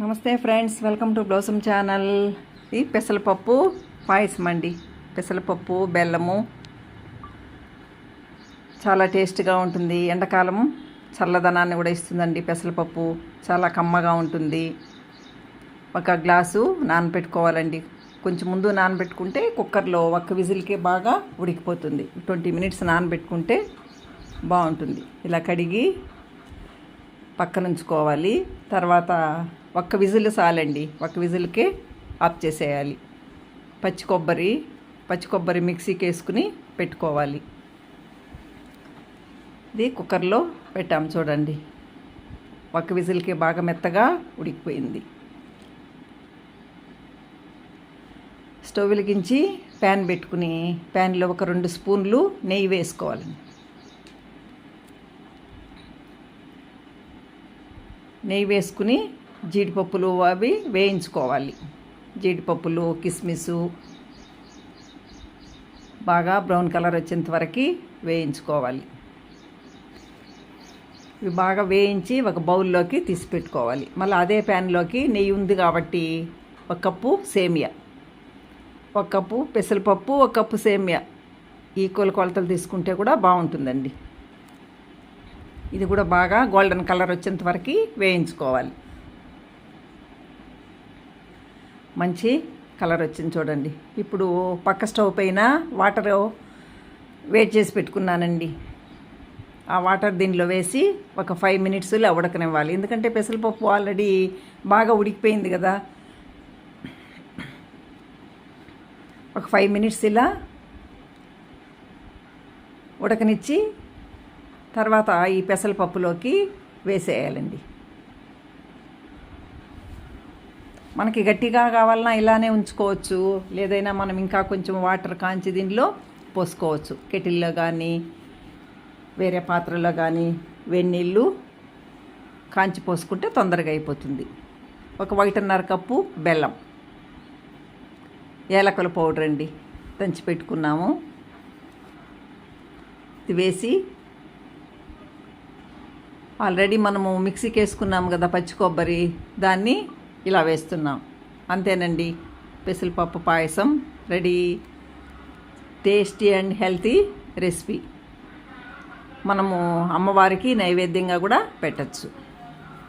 నమస్తే friends welcome to blossom channel. ఇది పెసలపప్పు పాయసం అండి. పెసలపప్పు బెల్లము. చాలా టేస్ట్గా ఉంటుంది. ఎండాకాలం చల్లదనాన్ని కూడా ఇస్తుందండి పెసలపప్పు. చాలా కమ్మగా ఉంటుంది. ఒక గ్లాసు నానబెట్టుకోవాలండి. కొంచెం ముందు నానబెట్టుకుంటే కుక్కర్లో ఒక్క విజిల్కే బాగా ఉడికిపోతుంది. ట్వంటీ మినిట్స్ నానబెట్టుకుంటే బాగుంటుంది. ఇలా కడిగి పక్కనుంచుకోవాలి. తర్వాత ఒక్క విజిల్ చాలండి. ఒక విజిల్కే ఆఫ్ చేసేయాలి. పచ్చి కొబ్బరి పచ్చి కొబ్బరి మిక్సీకి వేసుకుని పెట్టుకోవాలి. ఇది కుక్కర్లో పెట్టాము చూడండి. ఒక విజిల్కి బాగా మెత్తగా ఉడికిపోయింది. స్టవ్ వెలిగించి ప్యాన్ పెట్టుకుని ప్యాన్లో ఒక రెండు స్పూన్లు నెయ్యి వేసుకోవాలండి. నెయ్యి వేసుకుని జీడిపప్పులు అవి వేయించుకోవాలి. జీడిపప్పులు కిస్మిస్ బాగా బ్రౌన్ కలర్ వచ్చేంత వరకు వేయించుకోవాలి. ఇవి బాగా వేయించి ఒక బౌల్లోకి తీసి పెట్టుకోవాలి. మళ్ళీ అదే ప్యాన్లోకి నెయ్యి ఉంది కాబట్టి ఒక కప్పు సేమియా ఒక కప్పు పెసరపప్పు ఒక కప్పు సేమియా. ఈక్వల్ కొలతలు తీసుకుంటే కూడా బాగుంటుందండి. ఇది కూడా బాగా గోల్డెన్ కలర్ వచ్చేంత వరకు వేయించుకోవాలి. మంచి కలర్ వచ్చింది చూడండి. ఇప్పుడు పక్క స్టవ్ పైన వాటర్ వేట్ చేసి పెట్టుకున్నానండి. ఆ వాటర్ దీనిలో వేసి ఒక ఫైవ్ మినిట్స్ ఇలా ఉడకనివ్వాలి. ఎందుకంటే పెసరపప్పు ఆల్రెడీ బాగా ఉడికిపోయింది కదా. ఒక ఫైవ్ మినిట్స్ ఇలా ఉడకనిచ్చి తర్వాత ఈ పెసరపప్పులోకి వేసేయాలండి. మనకి గట్టిగా కావాలన్నా ఇలానే ఉంచుకోవచ్చు. లేదైనా మనం ఇంకా కొంచెం వాటర్ కాంచి దీనిలో పోసుకోవచ్చు. కెటిల్లో కానీ వేరే పాత్రలో కానీ వెన్నీళ్ళు కాంచి పోసుకుంటే తొందరగా అయిపోతుంది. ఒక ఒకటిన్నర కప్పు బెల్లం. ఏలకల పౌడర్ అండి. దంచి పెట్టుకున్నాము. ఇది వేసి ఆల్రెడీ మనము మిక్సీకి వేసుకున్నాము కదా పచ్చి కొబ్బరి. దాన్ని ఇలా వేస్తున్నాం. అంతేనండి. పెసరపప్పు పాయసం ready. Tasty and healthy recipe. మనము అమ్మవారికి నైవేద్యంగా కూడా పెట్టచ్చు.